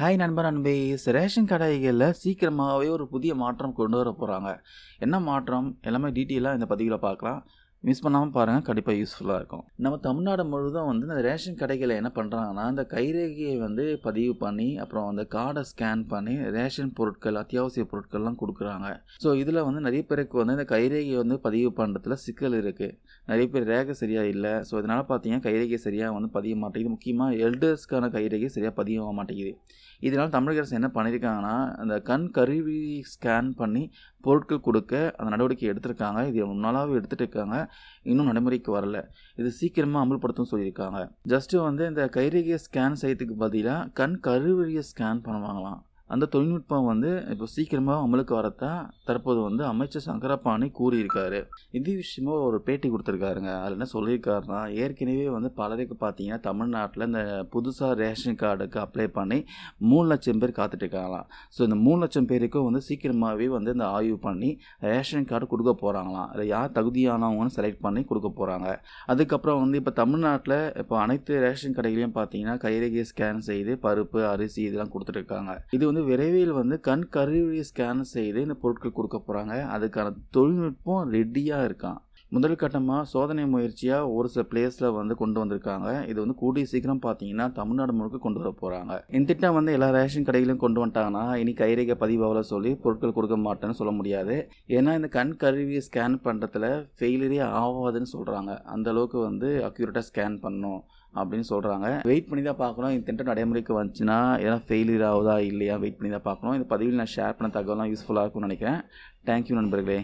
Hi நண்பர் நண்பேஸ் ration கடைகளில் சீக்கிரமாகவே ஒரு புதிய மாற்றம் கொண்டு வர போகிறாங்க என்ன மாற்றம்? எல்லாமே டீட்டெயிலாக இந்த பதிவில் பார்க்கலாம். மிஸ் பண்ணாமல் பாருங்கள் கண்டிப்பாக யூஸ்ஃபுல்லாக இருக்கும். நம்ம தமிழ்நாடு முழுதும் வந்து இந்த ரேஷன் கடைகளை என்ன பண்ணுறாங்கன்னா இந்த கைரேகையை வந்து பதிவு பண்ணி அப்புறம் அந்த கார்டை ஸ்கேன் பண்ணி ரேஷன் பொருட்கள் அத்தியாவசிய பொருட்கள்லாம் கொடுக்குறாங்க. ஸோ இதில் வந்து நிறைய பேருக்கு வந்து இந்த கைரேகையை வந்து பதிவு பண்ணுறதுல சிக்கல் இருக்குது நிறைய பேர் ரேகை சரியாக இல்லை. ஸோ இதனால் பார்த்தீங்கன்னா கைரேகை சரியாக வந்து பதிய மாட்டேங்குது. முக்கியமாக எல்டர்ஸ்க்கான கைரேகை சரியாக பதிய மாட்டேங்குது. இதனால் தமிழக அரசு என்ன பண்ணியிருக்காங்கன்னா அந்த கண் கருவி ஸ்கேன் பண்ணி பொருட்கள் கொடுக்க அந்த நடவடிக்கை எடுத்திருக்காங்க. இது ரொம்ப எடுத்துகிட்டு இருக்காங்க. இன்னும் நடைமுறைக்கு வரல. இது சீக்கிரமாக அமல்படுத்தும் சொல்லியிருக்காங்க. ஜஸ்ட்டு வந்து இந்த கைரேகையை ஸ்கேன் செய்யறதுக்கு பதிலாக கண் கருவறியை ஸ்கேன் பண்ணுவாங்களாம். அந்த தொழில்நுட்பம் வந்து இப்போ சீக்கிரமாக அமலுக்கு வரத்தான் தற்போது வந்து அமைச்சர் சங்கரபாணி கூறியிருக்காரு. இது விஷயமா ஒரு பேட்டி கொடுத்துருக்காருங்க. அதில் என்ன சொல்லியிருக்காருன்னா ஏற்கனவே வந்து பலருக்கு பார்த்தீங்கன்னா தமிழ்நாட்டில் இந்த புதுசாக ரேஷன் கார்டுக்கு அப்ளை பண்ணி மூணு லட்சம் பேர் காத்துட்ருக்காங்களாம். ஸோ இந்த மூணு லட்சம் பேருக்கும் வந்து சீக்கிரமாகவே வந்து இந்த ஆய்வு பண்ணி ரேஷன் கார்டு கொடுக்க போகிறாங்களாம் அதில் யார் தகுதியானவங்கன்னு செலக்ட் பண்ணி கொடுக்க போகிறாங்க அதுக்கப்புறம் வந்து இப்போ தமிழ்நாட்டில் இப்போ அனைத்து ரேஷன் கடைகளையும் பார்த்தீங்கன்னா கைரேகை ஸ்கேன் செய்து பருப்பு அரிசி இதெல்லாம் கொடுத்துட்ருக்காங்க. இது வந்து விரைவில் வந்து கண் கருவியை ஸ்கேன் செய்து இந்த பொருட்கள் கொடுக்க போகிறாங்க அதுக்கான தொழில்நுட்பம் ரெடியாக இருக்கான். முதல் கட்டமாக சோதனை முயற்சியாக ஒரு சில பிளேஸில் வந்து கொண்டு வந்திருக்காங்க. இது வந்து கூடிய சீக்கிரம் பார்த்தீங்கன்னா தமிழ்நாடு முழுக்க கொண்டு வர போகிறாங்க இந்த திட்டம் வந்து எல்லா ரேஷன் கடைகளையும் கொண்டு வந்துட்டாங்கன்னா இனி கைரேகை பதிவாவில் சொல்லி பொருட்கள் கொடுக்க மாட்டேன்னு சொல்ல முடியாது. ஏன்னா இந்த கண் கருவியை ஸ்கேன் பண்ணுறதுல ஃபெயிலியரே ஆகாதுன்னு சொல்கிறாங்க அந்த அளவுக்கு வந்து அக்யூரேட்டாக ஸ்கேன் பண்ணணும். அப்படின்னு சொல்கிறாங்க வெயிட் பண்ணி தான் பார்க்கணும். இந்த திட்டம் நடைமுறைக்கு வந்துச்சுன்னா எதனா ஃபெயிலியர் ஆகுதா இல்லையா? வெயிட் பண்ணி தான் பார்க்கணும். இந்த பதிவில் நான் ஷேர் பண்ண தகவலாம் யூஸ்ஃபுல்லாக இருக்கும்னு நினைக்கிறேன். தேங்க்யூ நண்பர்களே.